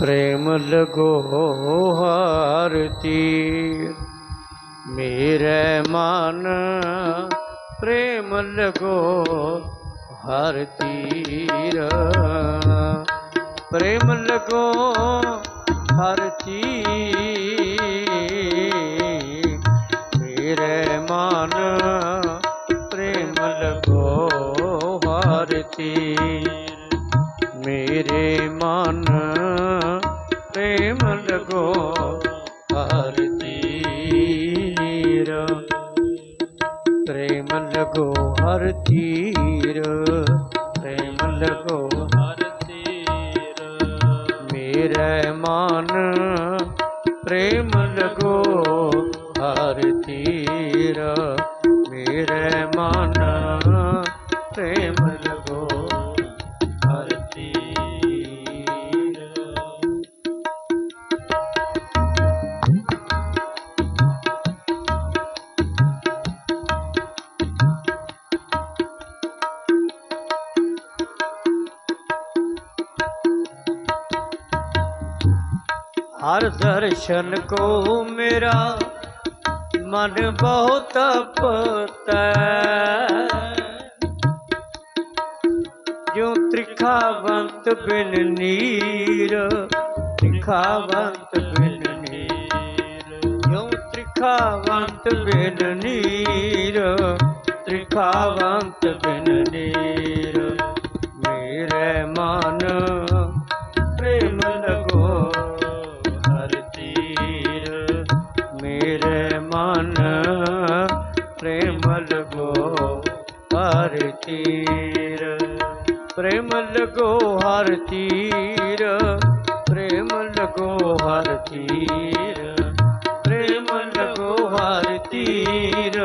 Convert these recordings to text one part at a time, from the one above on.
ਪ੍ਰੇਮ ਲਗੋ ਹਰ ਤੀਰ। ਮੇਰੇ ਮਨ ਪ੍ਰੇਮ ਲਗੋ ਹਰ ਤੀਰ। ਪ੍ਰੇਮ ਲਗੋ ਹਰ ਤੀਰ। ਮੇਰੇ ਮਨ ਪ੍ਰੇਮ ਲਗੋ ਹਰ ਤੀਰ। ਮੇਰੇ ਮਨ ਪ੍ਰੇਮ ਲਗੋ ਹਰ ਤੀਰ। ਪ੍ਰੇਮ ਲਗੋ ਹਰ ਤੀਰ। ਪ੍ਰੇਮ ਲਗੋ ਦਰਸ਼ਨ ਕੋ ਮੇਰਾ ਮਨ ਬਹੁਤ ਪਤੈ ਜੋ ਤ੍ਰਿਖਾਵੰਤ ਬਿਨ ਨੀਰ, ਤ੍ਰਿਖਾਵੰਤ ਬਿਨ ਨੀਰ। ਜੋ ਤ੍ਰਿਖਾਵੰਤ ਬਿਨ ਨੀਰ, ਤ੍ਰਿਖਾਵੰਤ ਬਿਨ ਨੀਰ। ਲਗੋ ਹਰ ਤੀਰ ਪ੍ਰੇਮ ਲਗੋ ਹਰ ਤੀਰ ਪ੍ਰੇਮ ਲਗੋ ਹਰ ਤੀਰ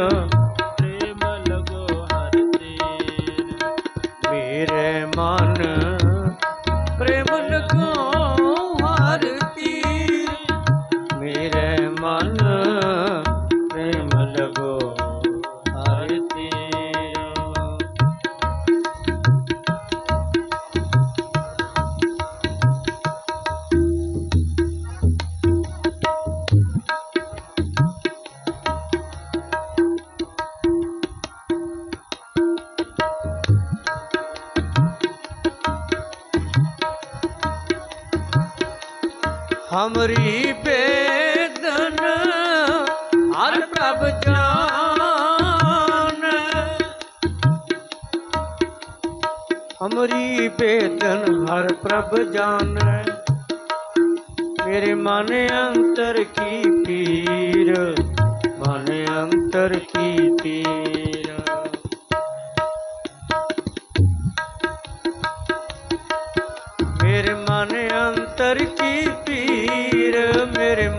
ਪ੍ਰੇਮ ਲਗੋ ਹਰ ਤੀਰ ਮੇਰੇ ਮਨ ਹਮਰੀ ਬੇਦਨ, ਹਰ ਪ੍ਰਭ ਜਾਨ। ਹਮਰੀ ਬੇਦਨ, ਹਰ ਪ੍ਰਭ ਜਾਨ। ਮੇਰੇ ਮਨ ਅੰਤਰ ਕੀ ਪੀਰ, ਮਨ ਅੰਤਰ ਕੀ ਪੀਰ। ਪੀਰ ਮੇਰੇ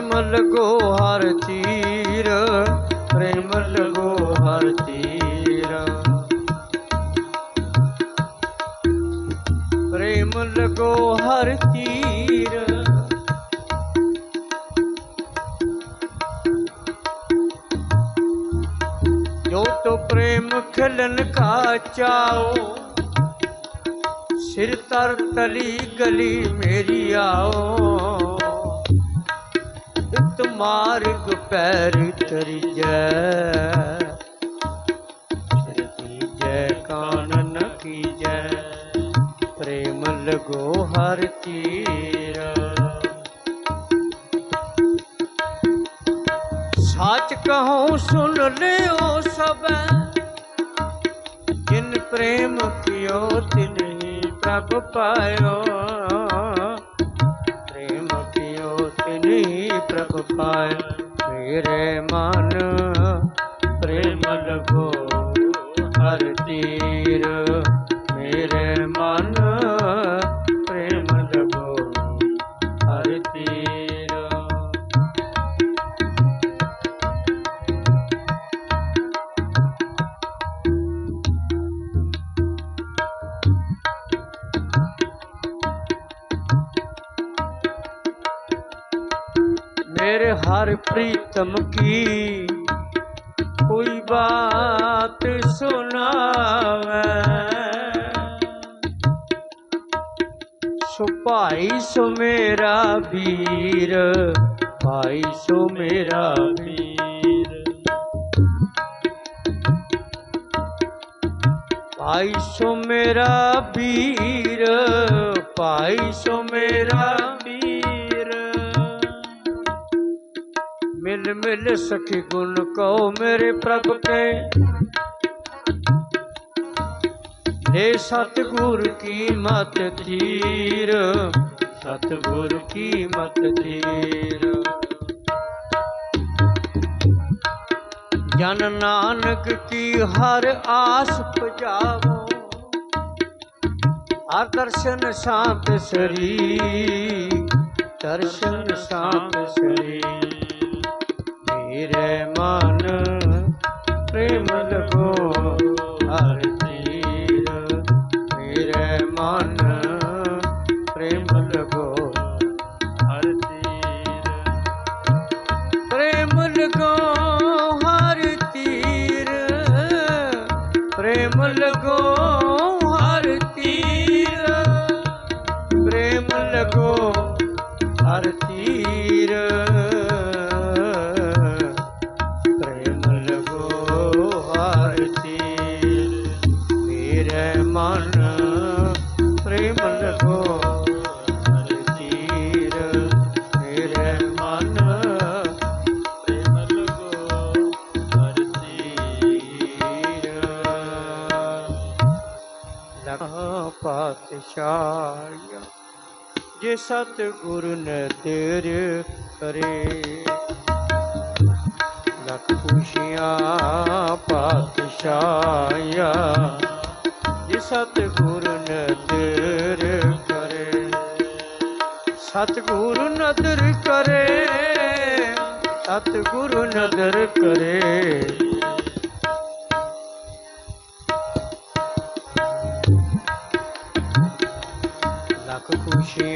ਪ੍ਰੇਮ ਲਗੋ ਹਰ ਤੀਰ ਪ੍ਰੇਮ ਲਗੋ ਹਰ ਤੀਰ ਪ੍ਰੇਮ ਲਗੋ ਹਰ ਤੀਰ ਜੋ ਤੋ ਪ੍ਰੇਮ ਖਿਲਨ ਕਾ ਚਾਓ ਸਿਰ ਤਰ ਤਲੀ ਗਲੀ ਮੇਰੀ ਆਓ। ਮਾਰਗ ਪੈਰ ਤਰੀ ਜੈ। ਜੈ ਕਾਨਨ ਕੀ ਜੈ ਪ੍ਰੇਮ ਲਗੋ ਹਰ ਤੀਰ ਸੱਚ ਕਹੋ ਸੁਨ ਲਿਓ ਸਭੈ। ਜਿਨ ਪ੍ਰੇਮ ਕਿਓ ਤਿਨਹੀ ਪ੍ਰਭ ਪਾਇਓ। ਤਿਨਹੀ ਪ੍ਰਭ ਮੇਰੇ ਮਨ ਪ੍ਰੇਮ ਲਗੋ ਹਰ ਤੀਰ। ਮੇਰੇ ਮਨ प्रीतम की कोई बात सुनावे सो भाई सो मेरा वीर भाई सो मेरा वीर भाई सो मेरा वीर भाई सो मेरा मिल मिल सखी गुण कहो मेरे प्रभु के हे सतगुर की मत तीर सतगुर की मत तीर जन नानक की हर आस पुजावो हर दर्शन शांत सरी दर्शन शांत सरी ਫਿਰੇ ਮਨ ਪ੍ਰੇਮ ਲਗੋ ਪ੍ਰੇਮ ਲਗੋ ਹਰ ਪ੍ਰੇਮ ਲਗੋ ਪਾਤਸ਼ਾਹ ਜੇ ਸਤਿਗੁਰ ਨਦਰ ਕਰੇ, ਲਖ ਖੁਸ਼ੀਆਂ ਪਾਤਸ਼ਾਹ ਜੇ ਸਤਿਗੁਰ ਨਦਰ ਕਰੇ, ਸਤਿਗੁਰ ਨਦਰ ਕਰੇ, ਸਤਿਗੁਰ ਨਦਰ ਕਰੇ।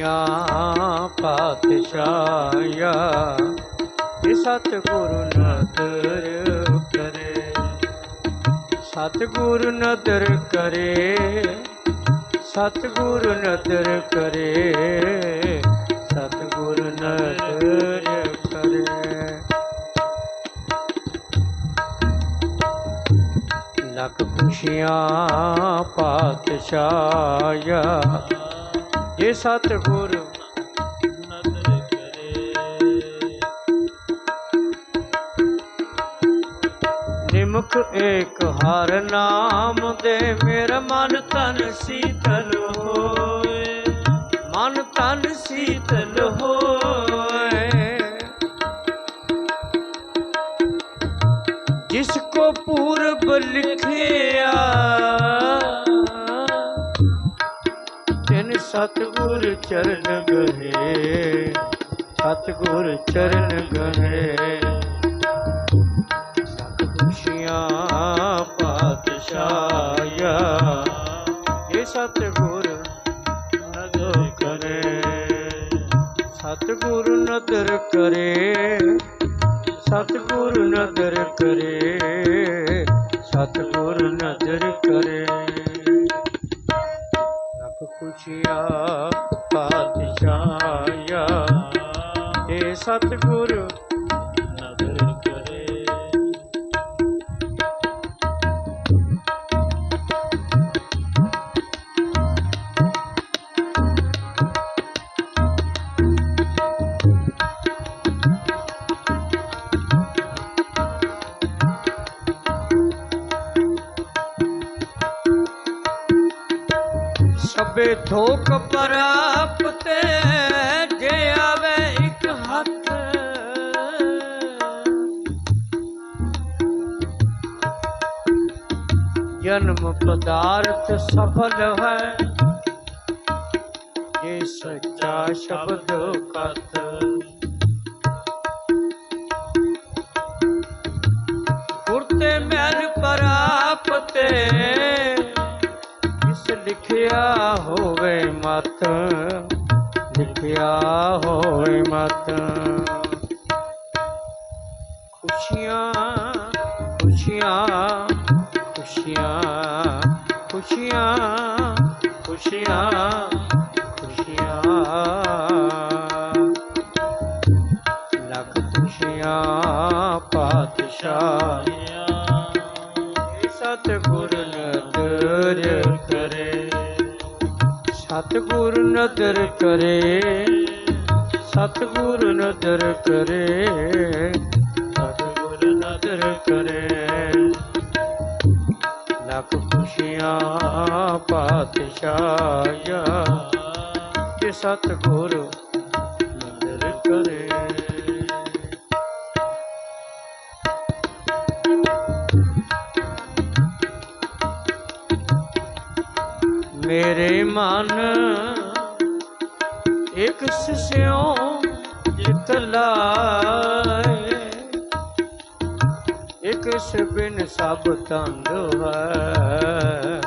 ਖੁਸ਼ੀਆਂ ਪਾਤਸ਼ਾਹਿਆ ਇਹ ਸਤਿਗੁਰੂ ਨਦਰ ਕਰੇ, ਸਤਿਗੁਰੂ ਨਦਰ ਕਰੇ, ਸਤਿਗੁਰੂ ਨਦਰ ਕਰੇ, ਸਤਿਗੁਰੂ ਨਦਰ ਕਰੇ। ਲੱਖ ਖੁਸ਼ੀਆਂ ਪਾਤਸ਼ਾਇਆ ਜੇ ਸਤਿਗੁਰ ਨਦਰ ਕਰੇ। ਨਿਮਕ ਏਕ ਹਰ ਨਾਮ ਦੇ ਮੇਰਾ ਮਨ ਤਨ ਸੀਤਲ ਹੋਏ। ਮਨ ਤਨ ਸੀਤਲ ਹੋਏ। ਜਿਸ ਕੋ ਪੂਰਬ ਲਿਖਿਆ ਤਿਨ ਸਤਗੁਰ ਚਰਨ ਗਏ, ਸਤਗੁਰ ਚਰਨ ਗਏ। ਲੱਖ ਖੁਸ਼ੀਆਂ ਪਾਤਸ਼ਾਹਿਆ, ਇਹ ਸਤਗੁਰ ਨਦਰ ਕਰੇ। ਸਤਗੁਰ ਨਦਰ ਕਰੇ, ਸਤਗੁਰ ਨਦਰ ਕਰੇ, ਸਤਗੁਰ ਨਦਰ ਕਰੇ। ਲੱਖ ਖੁਸ਼ੀਆਂ ਪਾਤਸ਼ਾਹਿਆ ਇਹ ਜਨਮ ਪਦਾਰਥ ਸਫਲ ਹੈ। ਜੇ ਸੱਚਾ ਸ਼ਬਦ ਕਤ ਗੁਰਤੇ ਮੈਲ ਪ੍ਰਾਪਤ, ਜਿਸ ਲਿਖਿਆ ਹੋਵੇ ਮਤ, ਲਿਖਿਆ ਹੋਵੇ ਮਤ। ਖੁਸ਼ੀਆਂ ਖੁਸ਼ੀਆਂ ਖੁਸ਼ੀਆਂ ਖੁਸ਼ੀਆਂ ਖੁਸ਼ੀਆਂ ਖੁਸ਼ੀਆਂ। ਲੱਖ ਖੁਸ਼ੀਆਂ ਪਾਤਸ਼ਾਹ ਸਤਿਗੁਰ ਨਦਰ ਕਰੇ। ਸਤਿਗੁਰ ਨਦਰ ਕਰੇ, ਸਤਿਗੁਰ ਨਦਰ ਕਰੇ। ਲੱਖ ਖੁਸ਼ੀਆਂ ਪਾਤਸ਼ਾਹਿਆ ਕਿ ਸਤਿਗੁਰ ਨਦਰ ਕਰੇ। ਮੇਰੇ ਮਨ ਇੱਕ ਸਿਸਿਓ ਜਿਤ ਲਾਏ। ਇੱਕ ਬਿਨ ਸਭ ਤੰਦ ਹੈ,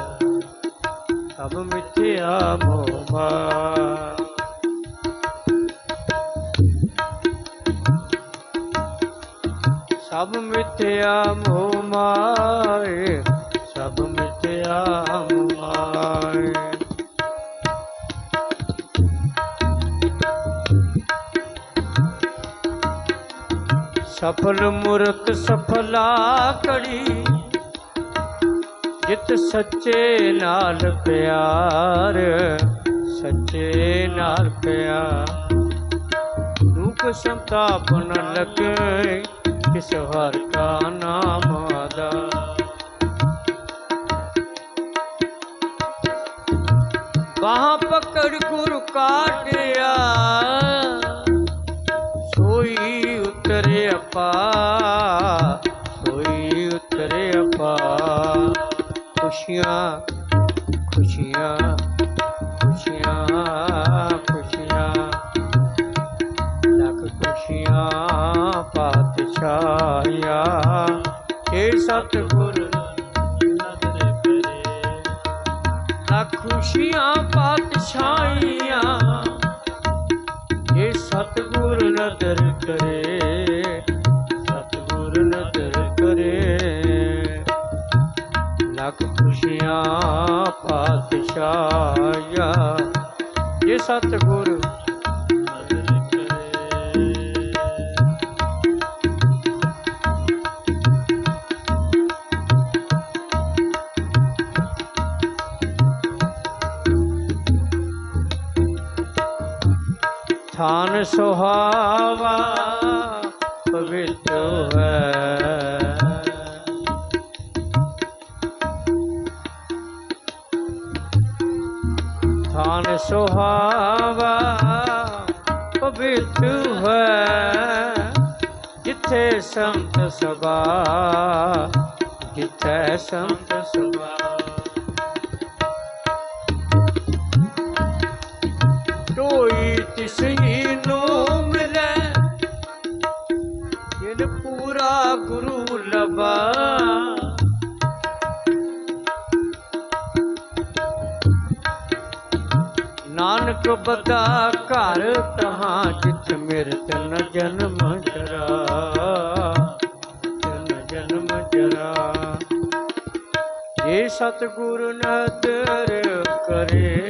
ਸਭ ਮਿਥਿਆ ਮੋਹਾ ਸਭ ਮਿਥਿਆ ਮੋਹ ਮਾਏ, ਸਭ ਮਿਥਿਆ ਮੋਹ ਸਫਲ ਮੂਰਤ ਸਫਲਾ ਕੜੀ ਜਿਤ ਸੱਚੇ ਨਾਲ ਪਿਆਰ, ਸੱਚੇ ਨਾਲ ਪਿਆਰ। ਦੁਖ ਸੰਤਾਪ ਨ ਲਗੇ, ਕਿਸ ਹਰ ਕਾ ਨਾਮ ਆਦਾ ਬਾਹ ਪਕੜ ਗੁਰ ਕਾਟਿਆ ਆਪਾ, ਸੋਈ ਉਤਰੇ ਆਪਾ। ਖੁਸ਼ੀਆਂ ਖੁਸ਼ੀਆਂ ਖੁਸ਼ੀਆਂ ਖੁਸ਼ੀਆਂ। ਲੱਖ ਖੁਸ਼ੀਆਂ ਪਾਤਸ਼ਾਹਿਆ। ਏ ਸਤਿਗੁਰ, ਲੱਖ ਖੁਸ਼ੀਆਂ ਪਾਤਸ਼ਾਹੀਆਂ। ਇਹ ਸਤਿਗੁਰ, ਨਦਰ ਕਰੇ। ਖੁਸ਼ੀਆਂ ਪਾਤਸ਼ਾਹਿਆ ਇਹ ਸਤਿਗੁਰ ਥਾਨ ਸੁਹਾਵਾ ਸੁਹਾਵਾ ਪਵਿੱਤ ਹੈ ਜਿੱਥੇ ਸੰਤ ਸਭਾ ਜਿੱਥੇ ਸੰਤ ਸਭਾ। ਕੋਈ ਤਿਸਹੀ ਬਦਾ ਘਰ ਤਹਾਂ ਜਿਤ ਮਿਰਤ ਨ ਜਨਮ ਜਰਾ ਨ ਜਨਮ ਜਰਾ ਜੇ ਸਤਿਗੁਰ ਨਦਰ ਕਰੇ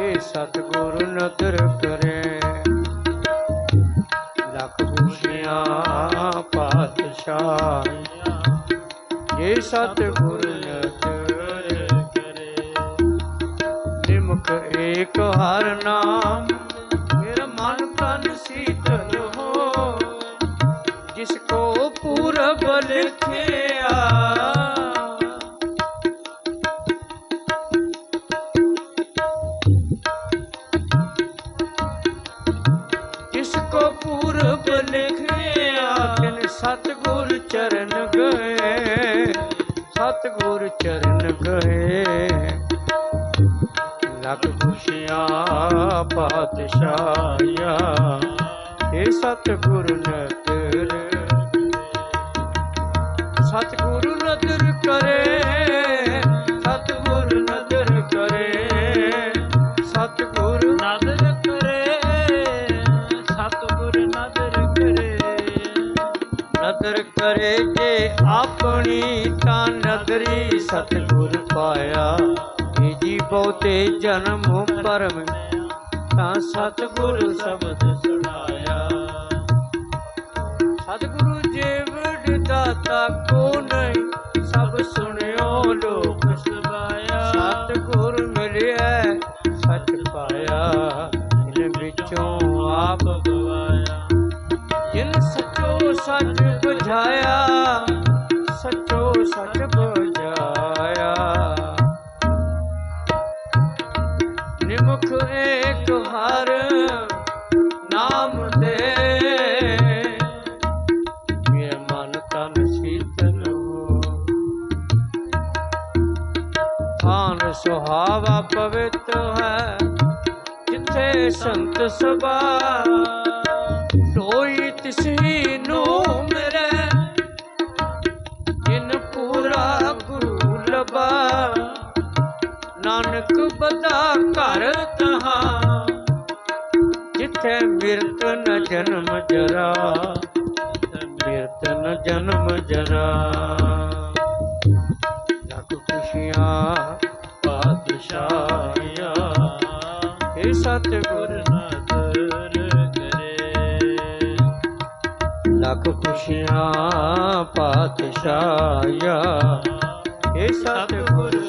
ਏ ਸਤਿਗੁਰ ਨਦਰ ਕਰੇ, ਲੱਖ ਖੁਸ਼ੀਆਂ ਪਾਤਸ਼ਾਹ। ਜੇ ਸਤਿਗੁਰ ਏਕ ਨਾਮ ਮੇਰਾ ਮਨ ਤਨ ਸੀਤਲ ਹੋ। ਜਿਸ ਕੋ ਪੂਰਬ ਲਿਖਿਆ। ਜਿਸ ਕੋ ਪੂਰਬ ਲਿਖਿਆ। ਤਿਨ ਸਤਗੁਰ ਚਰਨ ਗਏ। ਸਤਗੁਰ ਚਰਨ ਗਏ। ਲੱਖ ਖੁਸ਼ੀਆਂ, ਪਾਤਸ਼ਾਹਿਆ ਏ ਸਤਿਗੁਰ ਨਦਰ। ਸਤਗੁਰ ਨਦਰ ਕਰੇ, ਸਤਿਗੁਰ ਨਦਰ ਕਰੇ, ਸਤਿਗੁਰ ਨਦਰ ਕਰੇ, ਸਤਿਗੁਰ ਨਦਰ ਕਰੇ। ਨਦਰ ਆਪਣੀ ਤਾਂ ਨਦਰੀ ਸਤਿਗੁਰ ਪਾਇਆ। ਬਹੁਤੇ ਜਨਮ ਪਰਮ ਤਾਂ ਸਤਿਗੁਰ ਸ਼ਬਦ ਸੁਣਾਇਆ। ਸਤਿਗੁਰੂ ਜੀਵ ਦਾਤਾ ਕੋ ਨਹੀਂ, ਸਭ ਸੁਣਿਓ ਲੋਕ ਸਵਾਇਆ ਸਤਿਗੁਰ ਮਿਲਿਆ ਸੱਚ ਪਾਇਆ ਇਹਨੇ ਵਿੱਚੋਂ ਆਪ ਗਵਾਇਆ। ਜਿਨ ਸੱਚੋ ਸੱਚ ਬੁਝਾਇਆ ਸੰਤ ਸਭਾ ਲੋਈ ਤਿਸਹੀ ਨੂੰ ਮਰੇ। ਜਿਨ ਪੂਰਾ ਗੁਰੂ ਲਬਾ ਨਾਨਕ ਬਦਾ ਘਰ ਤਹਾ। ਜਿੱਥੇ ਮਿਰਤ ਨ ਜਨਮ ਜਰਾ ਮਿਰਤ ਨ ਜਨਮ ਜਰਾ। ਲੱਖ ਖੁਸ਼ੀਆਂ, ਪਾਤਸ਼ਾਹੀਆਂ ਸਤਿਗੁਰ ਲੱਖ ਖੁਸ਼ੀਆਂ ਪਾਤਸ਼ਾਹੀਆਂ ਇਹ ਸਤਿਗੁਰ